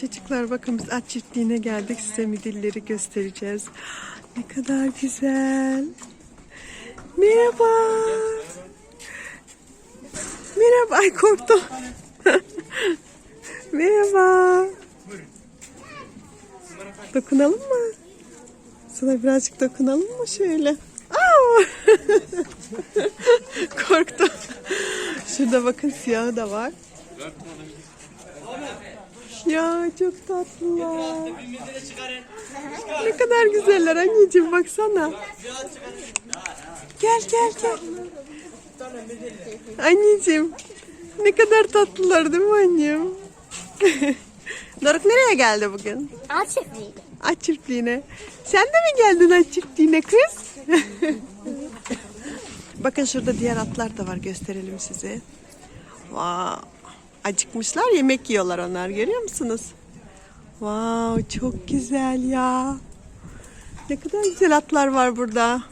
Çocuklar bakın biz at çiftliğine geldik. Size midilleri göstereceğiz. Ne kadar güzel. Merhaba. Merhaba. Ay korktum. Merhaba. Dokunalım mı? Sana birazcık dokunalım mı şöyle? Korktum. Şurada bakın siyahı da var. Ya çok tatlılar. Ne kadar güzeller anneciğim baksana. Gel gel gel. Anneciğim ne kadar tatlılar değil mi annem? Doruk nereye geldi bugün? At çiftliği. Aç çiftliğine. Sen de mi geldin aç çiftliğine kız? Bakın şurada diğer atlar da var gösterelim size. Vay. Acıkmışlar yemek yiyorlar onlar görüyor musunuz? Wow çok güzel ya. Ne kadar güzel atlar var burada.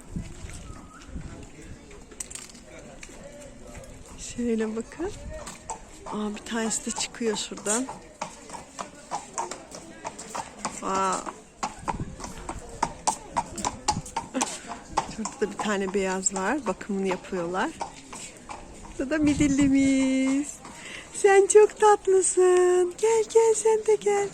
Şöyle bakın. Aa, bir tanesi de çıkıyor şuradan. Wow. Şurada da bir tane beyaz var. Bakımını yapıyorlar. Burada da midillimiz. Sen çok tatlısın. Gel gel sen de gel.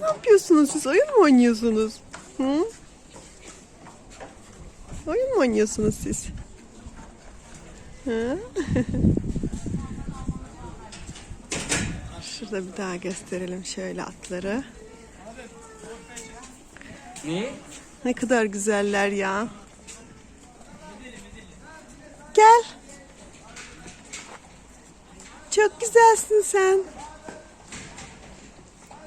Ne yapıyorsunuz siz? Oyun mu oynuyorsunuz? Hı? Oyun mu oynuyorsunuz siz? Hı? Şurada bir daha gösterelim şöyle atları. Ne? Ne kadar güzeller ya. Gel. Çok güzelsin sen.